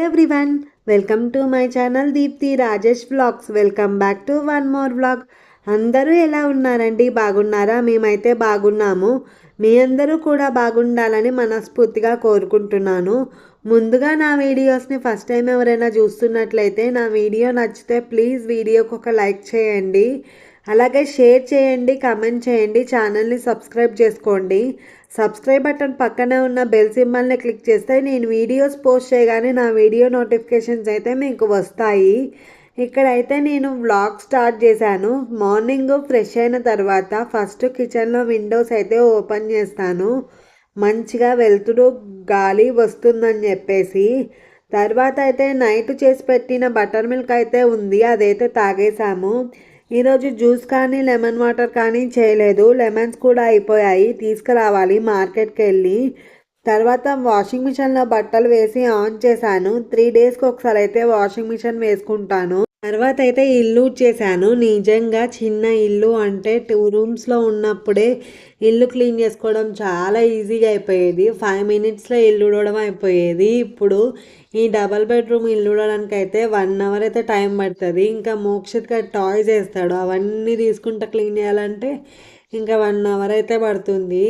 Everyone welcome to my channel Deepthi Rajesh vlogs welcome back to one more vlog అందరూ ఎలా ఉన్నారండి? బాగున్నారా? మేమైతే బాగున్నాము. మీ అందరూ కూడా బాగుండాలని మనస్ఫూర్తిగా కోరుకుంటున్నాను. ముందుగా నా వీడియోస్ని ఫస్ట్ టైం ఎవరైనా చూస్తున్నట్లయితే నా వీడియో నచ్చితే ప్లీజ్ వీడియోకి ఒక లైక్ చేయండి. అలాగే షేర్ చేయండి కమెంట్ చేయండి ఛానల్ని సబ్స్క్రైబ్ చేసుకోండి. సబ్స్క్రైబ్ బటన్ పక్కనే ఉన్న బెల్ సింబల్ని క్లిక్ చేస్తే నేను వీడియోస్ పోస్ట్ చేయగానే నా వీడియో నోటిఫికేషన్స్ అయితే మీకు వస్తాయి. ఇక్కడైతే నేను వ్లాగ్ స్టార్ట్ చేశాను. మార్నింగ్ ఫ్రెష్ అయిన తర్వాత ఫస్ట్ కిచెన్లో విండోస్ అయితే ఓపెన్ చేస్తాను. మంచిగా వెళ్తుడు గాలి వస్తుందని చెప్పేసి. తర్వాత అయితే నైట్ చేసి పెట్టిన బటర్ మిల్క్ అయితే ఉంది అదైతే తాగేసాము ఈరోజు జ్యూస్ కానీ లెమన్ వాటర్ కానీ చేయలేదు. లెమన్స్ కూడా అయిపోయాయి. తీసుకురావాలి మార్కెట్కి వెళ్ళి తర్వాత వాషింగ్ మిషన్లో బట్టలు వేసి ఆన్ చేశాను. త్రీ డేస్కి ఒకసారి అయితే వాషింగ్ మిషన్ వేసుకుంటాను. తర్వాత అయితే ఇల్లు చేశాను. నిజంగా చిన్న ఇల్లు అంటే టూ రూమ్స్లో ఉన్నప్పుడే ఇల్లు క్లీన్ చేసుకోవడం చాలా ఈజీగా అయిపోయేది. ఫైవ్ మినిట్స్లో ఇల్లు ఉడవడం అయిపోయేది. ఇప్పుడు ఈ డబల్ బెడ్రూమ్ ఇల్లు ఉడడానికి అయితే వన్ అవర్ అయితే టైం పడుతుంది. ఇంకా మోక్షిత్గా టాయ్స్ వేస్తాడు. అవన్నీ తీసుకుంటా క్లీన్ చేయాలంటే ఇంకా వన్ అవర్ అయితే పడుతుంది.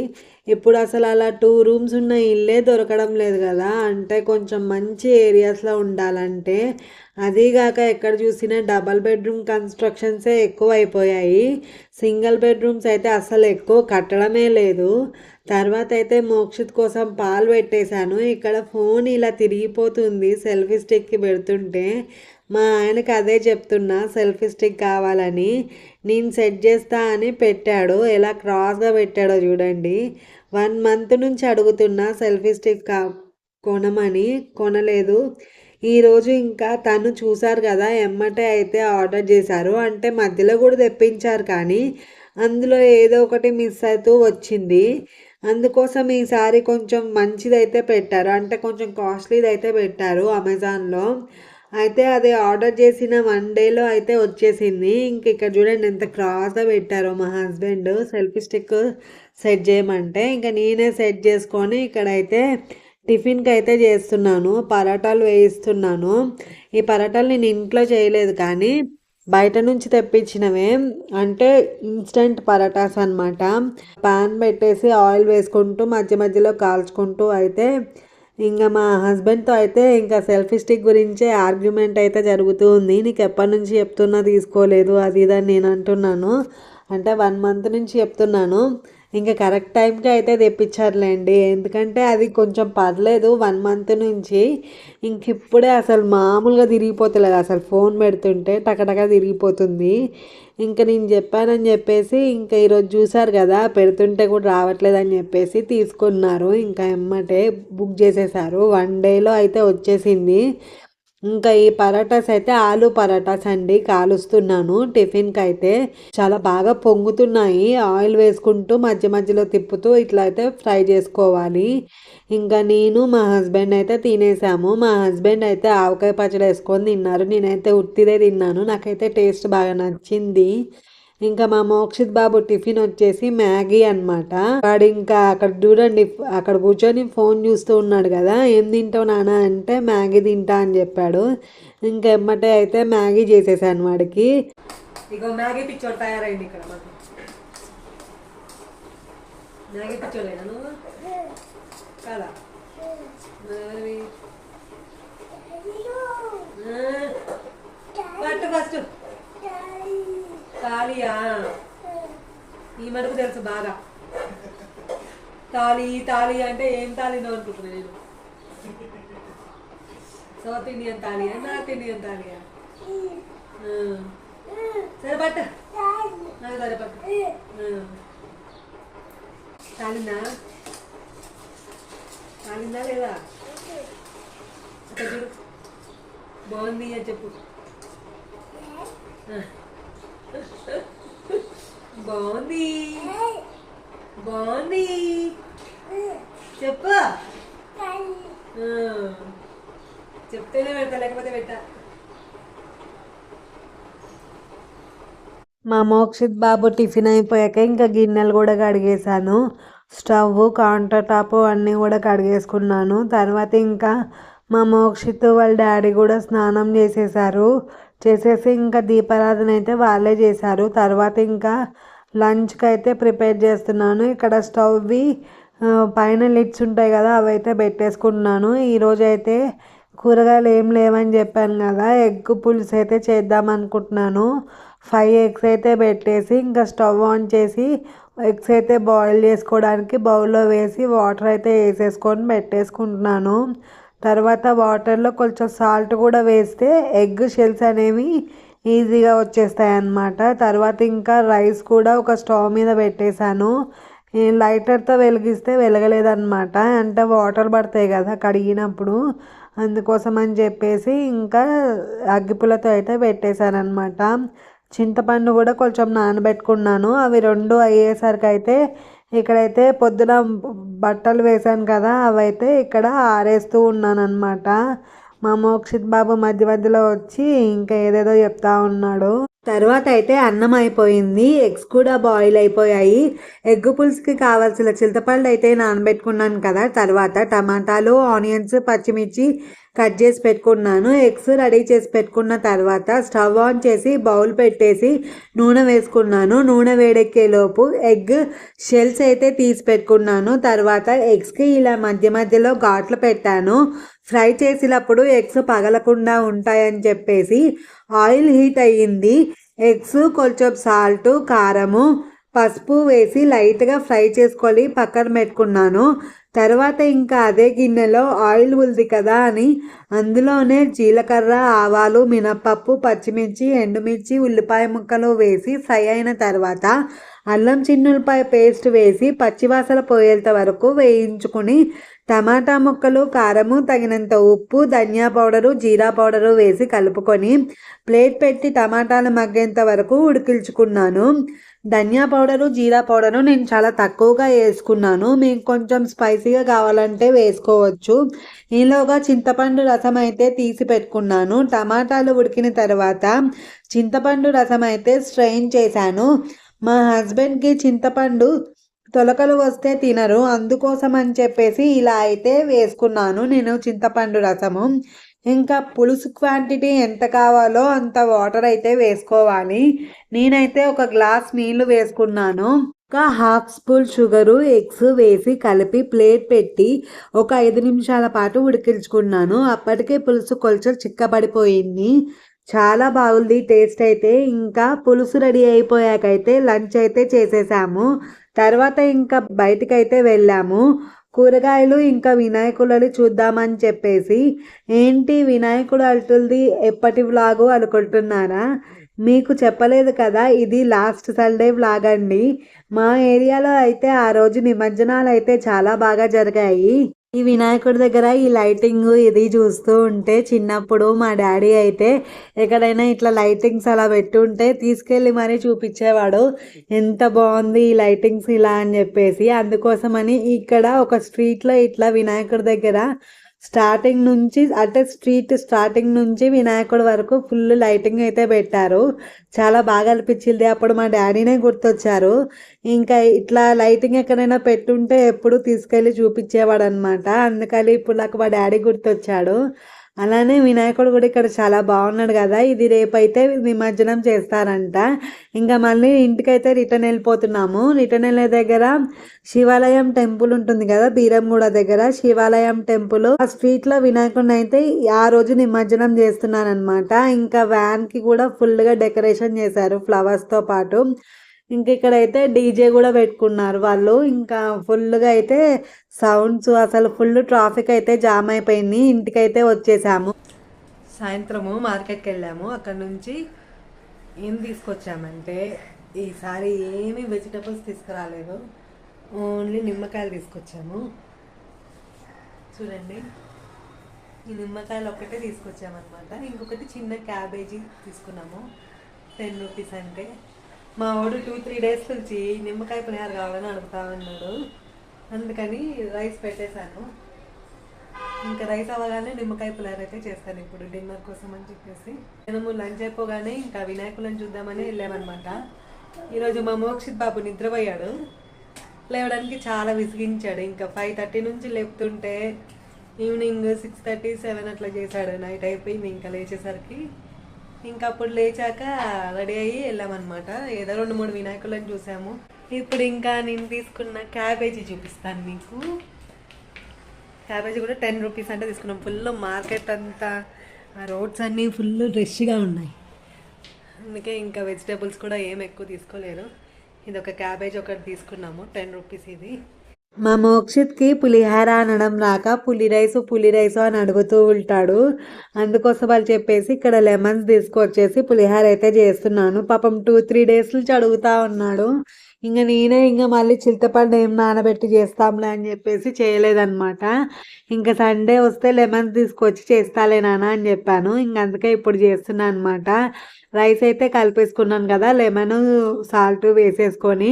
ఇప్పుడు అసలు అలా టూ రూమ్స్ ఉన్న ఇల్లే దొరకడం లేదు కదా. అంటే కొంచెం మంచి ఏరియాస్లో ఉండాలంటే అదీగాక ఎక్కడ చూసినా డబల్ బెడ్రూమ్ కన్స్ట్రక్షన్సే ఎక్కువ అయిపోయాయి సింగిల్ బెడ్రూమ్స్ అయితే అసలు ఎక్కువ కట్టడమే లేదు. తర్వాత అయితే మోక్షిత్ కోసం పాలు పెట్టేశాను. ఇక్కడ ఫోన్ ఇలా తిరిగిపోతుంది సెల్ఫీ స్టిక్కి పెడుతుంటే. మా ఆయనకి అదే చెప్తున్నా సెల్ఫీ స్టిక్ కావాలని. నేను సెట్ చేస్తా అని పెట్టాడు. ఎలా క్రాస్గా పెట్టాడో చూడండి. వన్ మంత్ నుంచి అడుగుతున్నా సెల్ఫీ స్టిక్ కా కొనమని. కొనలేదు. ఈరోజు ఇంకా తను చూశారు కదా ఎమ్మటే అయితే ఆర్డర్ చేశారు. అంటే మధ్యలో కూడా తెప్పించారు కానీ అందులో ఏదో ఒకటి మిస్ అవుతూ వచ్చింది. అందుకోసం ఈసారి కొంచెం మంచిదైతే పెట్టారు. అంటే కొంచెం కాస్ట్లీది అయితే పెట్టారు అమెజాన్లో. అయితే అది ఆర్డర్ చేసిన వన్ డేలో అయితే వచ్చేసింది. ఇంక ఇక్కడ చూడండి ఎంత క్రాస్గా పెట్టారో మా హస్బెండ్. సెల్ఫీ స్టిక్ సెట్ చేయమంటే ఇంకా నేనే సెట్ చేసుకొని ఇక్కడైతే టిఫిన్కి అయితే చేస్తున్నాను పరాటాలు వేయిస్తున్నాను. ఈ పరోటాలు నేను ఇంట్లో చేయలేదు కానీ బయట నుంచి తెప్పించినవే. అంటే ఇన్స్టెంట్ పరాటాస్ అనమాట పాన్ పెట్టేసి ఆయిల్ వేసుకుంటూ మధ్య మధ్యలో కాల్చుకుంటూ అయితే ఇంకా మా హస్బెండ్తో అయితే ఇంకా సెల్ఫీ స్టిక్ గురించే ఆర్గ్యుమెంట్ అయితే జరుగుతూ ఉంది. నీకు ఎప్పటి నుంచి చెప్తున్నా తీసుకోలేదు అది ఇదని నేను అంటున్నాను. అంటే వన్ మంత్ నుంచి చెప్తున్నాను. ఇంకా కరెక్ట్ టైంకి అయితే తెప్పించారులేండి. ఎందుకంటే అది కొంచెం పర్లేదు వన్ మంత్ నుంచి ఇంక ఇప్పుడే అసలు మామూలుగా తిరిగిపోతలేదు. అసలు ఫోన్ పెడుతుంటే టకటక తిరిగిపోతుంది. ఇంకా నేను చెప్పానని చెప్పేసి ఇంకా ఈరోజు చూసారు కదా పెడుతుంటే కూడా రావట్లేదని చెప్పేసి తీసుకున్నారు. ఇంకా ఎమ్మటే బుక్ చేసేసారు. వన్ డేలో అయితే వచ్చేసింది. ఇంకా ఈ పరాటాస్ అయితే ఆలు పరాటాస్ అండి కాలుస్తున్నాను. టిఫిన్కి అయితే చాలా బాగా పొంగుతున్నాయి. ఆయిల్ వేసుకుంటూ మధ్య మధ్యలో తిప్పుతూ ఇట్లా అయితే ఫ్రై చేసుకోవాలి. ఇంకా నేను మా హస్బెండ్ అయితే తినేసాము. మా హస్బెండ్ అయితే ఆవకాయ పచ్చడి వేసుకొని తిన్నారు. నేనైతే ఉట్టిదే తిన్నాను. నాకైతే టేస్ట్ బాగా నచ్చింది. ఇంకా మా మోక్షిత్ బాబు టిఫిన్ వచ్చేసి మ్యాగీ అనమాట వాడు ఇంకా అక్కడ చూడండి అక్కడ కూర్చొని ఫోన్ చూస్తూ ఉన్నాడు కదా ఏం తింటావు నాన్న అంటే మ్యాగీ తింటా అని చెప్పాడు. ఇంకా ఎమ్మటే అయితే మ్యాగీ చేసేసాను వాడికి. ఇగో మ్యాగీ పిచ్చోడు తయారైంది ఇక్కడ మాకు. మ్యాగీ పిచ్చోలేనా నువ్వు? కదా? పట్టు ఫస్ట్. తాలియా ఈ మనకు తెలుసు బాగా. తాలి తాలి అంటే ఏం తాలినో అనుకుంటున్నా నేను. సౌత్ ఇండియన్ తాలియా నార్త్ ఇండియన్ తాలియా సరే పట్ట. సరే పట్టు. తాలిందా తాలిందా లేదా? చూడు. బాగుంది అని చెప్పు. బాగుంది. బాగుంది. చెప్పు. చెప్తేనే పెడతా లేకపోతే పెట్టా. మా మోక్షిత్ బాబు టిఫిన్ అయిపోయాక ఇంకా గిన్నెలు కూడా కడిగేశాను. స్టవ్ కౌంటర్ టాప్ అన్నీ కూడా కడిగేసుకున్నాను. తర్వాత ఇంకా మా మోక్షిత్ వాళ్ళ డాడీ కూడా స్నానం చేసేసారు చేసేసి ఇంకా దీపారాధన అయితే వాళ్ళే చేశారు. తర్వాత ఇంకా లంచ్కి అయితే ప్రిపేర్ చేస్తున్నాను. ఇక్కడ స్టవ్వి పైన లిడ్స్ ఉంటాయి కదా అవి అయితే పెట్టేసుకుంటున్నాను. ఈరోజు అయితే కూరగాయలు ఏం లేవని చెప్పాను కదా ఎగ్ పులుసు అయితే చేద్దాం అనుకుంటున్నాను. ఫైవ్ ఎగ్స్ అయితే పెట్టేసి ఇంకా స్టవ్ ఆన్ చేసి ఎగ్స్ అయితే బాయిల్ చేసుకోవడానికి బౌల్లో వేసి వాటర్ అయితే వేసేసుకొని పెట్టేసుకుంటున్నాను. తర్వాత వాటర్లో కొంచెం సాల్ట్ కూడా వేస్తే ఎగ్ షెల్స్ అనేవి ఈజీగా వచ్చేస్తాయి అన్నమాట తర్వాత ఇంకా రైస్ కూడా ఒక స్టవ్ మీద పెట్టేశాను. లైటర్తో వెలిగిస్తే వెలగలేదన్నమాట. అంటే వాటర్ పడతాయి కదా కడిగినప్పుడు. అందుకోసం అని చెప్పేసి ఇంకా అగ్గిపులతో అయితే పెట్టేశాను అనమాట చింతపండు కూడా కొంచెం నానబెట్టుకున్నాను. అవి రెండు అయ్యేసరికి అయితే ఇక్కడైతే పొద్దున బట్టలు వేశాను కదా అవైతే ఇక్కడ ఆరేస్తూ ఉన్నాను మా మోక్షిత్ బాబు మధ్య మధ్యలో వచ్చి ఇంకా ఏదేదో చెప్తా ఉన్నాడు. తర్వాత అయితే అన్నం అయిపోయింది ఎగ్స్ కూడా బాయిల్ అయిపోయాయి. ఎగ్ పులుసుకి కావాల్సిన చింతపండు అయితే నానబెట్టుకున్నాను కదా. తర్వాత టమాటాలు ఆనియన్స్ పచ్చిమిర్చి కట్ చేసి పెట్టుకున్నాను. ఎగ్స్ రెడీ చేసి పెట్టుకున్న తర్వాత స్టవ్ ఆన్ చేసి బౌల్ పెట్టేసి నూనె వేసుకున్నాను. నూనె వేడెక్కేలోపు ఎగ్ షెల్స్ అయితే తీసి పెట్టుకున్నాను. తర్వాత ఎగ్స్కి ఇలా మధ్య మధ్యలో ఘాట్లు పెట్టాను. ఫ్రై చేసినప్పుడు ఎగ్స్ పగలకుండా ఉంటాయని చెప్పేసి ఆయిల్ హీట్ అయ్యింది. ఎగ్స్ కొంచెం సాల్ట్ కారము పసుపు వేసి లైట్గా ఫ్రై చేసుకొని పక్కన పెట్టుకున్నాను. తర్వాత ఇంకా అదే గిన్నెలో ఆయిల్ ఉంది కదా అని అందులోనే జీలకర్ర ఆవాలు మినప్పప్పు పచ్చిమిర్చి ఎండుమిర్చి ఉల్లిపాయ ముక్కలు వేసి ఫ్రై అయిన తర్వాత అల్లం చిన్నులపాయ పేస్ట్ వేసి పచ్చివాసన పోయేంత వరకు వేయించుకుని టమాటా ముక్కలు కారము తగినంత ఉప్పు ధనియా పౌడరు జీరా పౌడరు వేసి కలుపుకొని ప్లేట్ పెట్టి టమాటాలు మగ్గేంత వరకు ఉడికించుకున్నాను. ధనియా పౌడరు జీరా పౌడరు నేను చాలా తక్కువగా వేసుకున్నాను. మీకు కొంచెం స్పైసీగా కావాలంటే వేసుకోవచ్చు. ఈలోగా చింతపండు రసం అయితే తీసి పెట్టుకున్నాను. టమాటాలు ఉడికిన తర్వాత చింతపండు రసం అయితే స్ట్రెయిన్ చేశాను. మా హస్బెండ్కి చింతపండు తొలకలు వస్తే తినరు. అందుకోసం అని చెప్పేసి ఇలా అయితే వేసుకున్నాను నేను చింతపండు రసము. ఇంకా పులుసు క్వాంటిటీ ఎంత కావాలో అంత వాటర్ అయితే వేసుకోవాలి. నేనైతే ఒక గ్లాస్ నీళ్ళు వేసుకున్నాను. ఒక హాఫ్ స్పూన్ షుగరు ఎగ్స్ వేసి కలిపి ప్లేట్ పెట్టి ఒక ఐదు నిమిషాల పాటు ఉడికించుకున్నాను. అప్పటికే పులుసు కొంచెం చిక్కబడిపోయింది. చాలా బాగుంది టేస్ట్ అయితే. ఇంకా పులుసు రెడీ అయిపోయాకైతే లంచ్ అయితే చేసేసాము. తర్వాత ఇంకా బయటికైతే వెళ్ళాము. కూరగాయలు ఇంకా వినాయకులని చూద్దామని చెప్పేసి ఏంటి వినాయకుడు అల్టుంది ఎప్పటి వ్లాగు అనుకుంటున్నారా? మీకు చెప్పలేదు కదా ఇది లాస్ట్ సండే వ్లాగ్ అండి. మా ఏరియాలో అయితే ఆ రోజు నిమజ్జనాలు అయితే చాలా బాగా జరిగాయి. ఈ వినాయకుడి దగ్గర ఈ లైటింగ్ ఇది చూస్తూ ఉంటే చిన్నప్పుడు మా డాడీ అయితే ఎక్కడైనా ఇట్లా లైటింగ్స్ అలా పెట్టుంటే తీసుకెళ్ళి మరీ చూపించేవాడు. ఎంత బాగుంది ఈ లైటింగ్స్ ఇలా అని చెప్పేసి అందుకోసమని ఇక్కడ ఒక స్ట్రీట్లో ఇట్లా వినాయకుడి దగ్గర స్టార్టింగ్ నుంచి అంటే స్ట్రీట్ స్టార్టింగ్ నుంచి వినాయకుడి వరకు ఫుల్ లైటింగ్ అయితే పెట్టారు. చాలా బాగా అనిపించింది. అప్పుడు మా డాడీనే గుర్తొచ్చారు. ఇంకా ఇట్లా లైటింగ్ ఎక్కడైనా పెట్టుంటే ఎప్పుడు తీసుకెళ్ళి చూపించేవాడు అనమాట అందుకని ఇప్పుడు నాకు మా డాడీ గుర్తొచ్చాడు. అలానే వినాయకుడు కూడా ఇక్కడ చాలా బాగున్నాడు కదా. ఇది రేపైతే నిమజ్జనం చేస్తారంట. ఇంకా మళ్ళీ ఇంటికైతే రిటర్న్ వెళ్ళిపోతున్నాము. రిటర్న్ వెళ్ళే దగ్గర శివాలయం టెంపుల్ ఉంటుంది కదా బీరంగూడ దగ్గర. శివాలయం టెంపుల్. ఆ స్ట్రీట్లో వినాయకుడిని అయితే ఆ రోజు నిమజ్జనం చేస్తున్నారనమాట ఇంకా వ్యాన్కి కూడా ఫుల్గా డెకరేషన్ చేశారు ఫ్లవర్స్తో పాటు. ఇంక ఇక్కడైతే డీజే కూడా పెట్టుకున్నారు వాళ్ళు. ఇంకా ఫుల్గా అయితే సౌండ్స్ అసలు ఫుల్ ట్రాఫిక్ అయితే జామ్ అయిపోయింది. ఇంటికైతే వచ్చేసాము. సాయంత్రము మార్కెట్కి వెళ్ళాము. అక్కడ నుంచి ఏం తీసుకొచ్చామంటే ఈసారి ఏమి వెజిటబుల్స్ తీసుకురాలేదు. ఓన్లీ నిమ్మకాయలు తీసుకొచ్చాము. చూడండి. ఈ నిమ్మకాయలు ఒకటే తీసుకొచ్చామన్నమాట. ఇంకొకటి చిన్న క్యాబేజీ తీసుకున్నాము. టెన్ రూపీస్ అంటే. మా వాడు టూ త్రీ డేస్ నుంచి నిమ్మకాయ పులిహార కావాలని అడుగుతా ఉన్నాడు. అందుకని రైస్ పెట్టేశాను. ఇంకా రైస్ అవ్వగానే నిమ్మకాయ పులిహార అయితే చేస్తాను ఇప్పుడు డిన్నర్ కోసం అని చెప్పేసి. మేము లంచ్ అయిపోగానే ఇంకా వినాయకులను చూద్దామని వెళ్ళామన్నమాట. ఈరోజు మా మోక్షిత్ బాబు నిద్రపోయాడు. లేవడానికి చాలా విసిగించాడు. ఇంకా ఫైవ్ థర్టీ నుంచి లేపుతుంటే ఈవినింగ్ సిక్స్ థర్టీ సెవెన్ అట్లా చేశాడు. నైట్ అయిపోయింది ఇంకా లేచేసరికి. ఇంకా అప్పుడు లేచాక రెడీ అయ్యి వెళ్ళామన్నమాట. ఏదో రెండు మూడు వినాయకులను చూసాము. ఇప్పుడు ఇంకా నేను తీసుకున్న క్యాబేజీ చూపిస్తాను మీకు. క్యాబేజీ కూడా టెన్ రూపీస్ అంటే తీసుకున్నాం. ఫుల్ మార్కెట్ అంతా ఆ రోడ్స్ అన్నీ ఫుల్ రష్గా ఉన్నాయి. అందుకే ఇంకా వెజిటేబుల్స్ కూడా ఏం ఎక్కువ తీసుకోలేరు ఇది ఒక క్యాబేజ్ ఒకటి తీసుకున్నాము టెన్ రూపీస్ ఇది. మా మోక్షిత్కి పులిహార అనడం రాక పులి రైస్ పులి రైస్ అని అడుగుతూ ఉంటాడు. అందుకోసం వాళ్ళు చెప్పేసి ఇక్కడ లెమన్స్ తీసుకొచ్చేసి పులిహార అయితే చేస్తున్నాను. పాపం టూ త్రీ డేస్ నుంచి అడుగుతా ఉన్నాడు. ఇంకా నేనే ఇంకా మళ్ళీ చింతపండు ఏం నానబెట్టి చేస్తాంలే అని చెప్పేసి చేయలేదన్నమాట. ఇంకా సండే వస్తే లెమన్స్ తీసుకొచ్చి చేస్తాలే నాన్న అని చెప్పాను. ఇంక అందుకే ఇప్పుడు చేస్తున్నాను అనమాట రైస్ అయితే కలిపేసుకున్నాను కదా లెమన్ సాల్ట్ వేసేసుకొని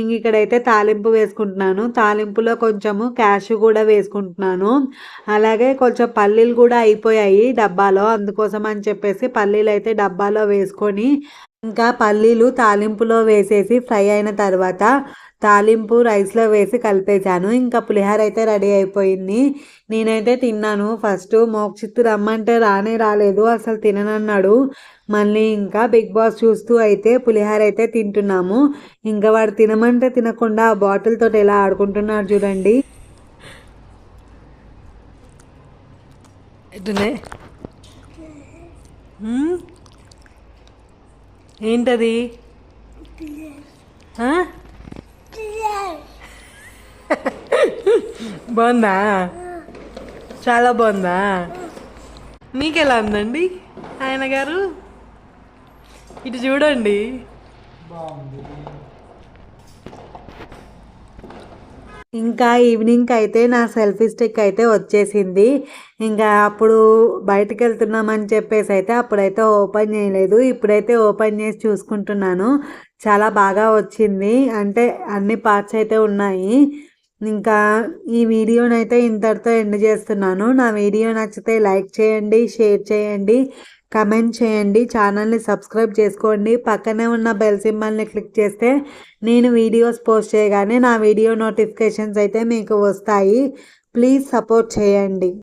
ఇంక ఇక్కడైతే తాలింపు వేసుకుంటున్నాను. తాలింపులో కొంచెము క్యాష్ కూడా వేసుకుంటున్నాను. అలాగే కొంచెం పల్లీలు కూడా అయిపోయాయి డబ్బాలో అందుకోసం అని చెప్పేసి పల్లీలు అయితే డబ్బాలో వేసుకొని ఇంకా పల్లీలు తాలింపులో వేసేసి ఫ్రై అయిన తర్వాత తాలింపు రైస్లో వేసి కలిపేశాను. ఇంకా పులిహోర అయితే రెడీ అయిపోయింది. నేనైతే తిన్నాను. ఫస్ట్ మోక్షిత్తు రమ్మంటే రానే రాలేదు. అసలు తిననన్నాడు. మళ్ళీ ఇంకా బిగ్ బాస్ చూస్తూ అయితే పులిహోర అయితే తింటున్నాము. ఇంకా వాడు తినమంటే తినకుండా ఆ బాటిల్ తోటి ఎలా ఆడుకుంటున్నాడు చూడండి. ఏంటది? బాగుందా? చాలా బాగుందా? మీకు ఎలా ఉందండి ఆయన గారు? ఇటు చూడండి. ఇంకా ఈవినింగ్ అయితే నా సెల్ఫీ స్టిక్ అయితే వచ్చేసింది. ఇంకా అప్పుడు బయటకు వెళ్తున్నామని చెప్పేసి అయితే అప్పుడైతే ఓపెన్ చేయలేదు. ఇప్పుడైతే ఓపెన్ చేసి చూసుకుంటున్నాను. చాలా బాగా వచ్చింది. అంటే అన్ని పార్ట్స్ అయితే ఉన్నాయి. ఇంకా ఈ వీడియోని అయితే ఇంతటితో ఎండ్ చేస్తున్నాను. నా వీడియో నచ్చితే లైక్ చేయండి షేర్ చేయండి కమెంట్ చేయండి ఛానల్ని సబ్స్క్రైబ్ చేసుకోండి. పక్కనే ఉన్న బెల్ సింబల్ని క్లిక్ చేస్తే నేను వీడియోస్ పోస్ట్ చేయగానే నా వీడియో నోటిఫికేషన్స్ అయితే మీకు వస్తాయి. ప్లీజ్ సపోర్ట్ చేయండి.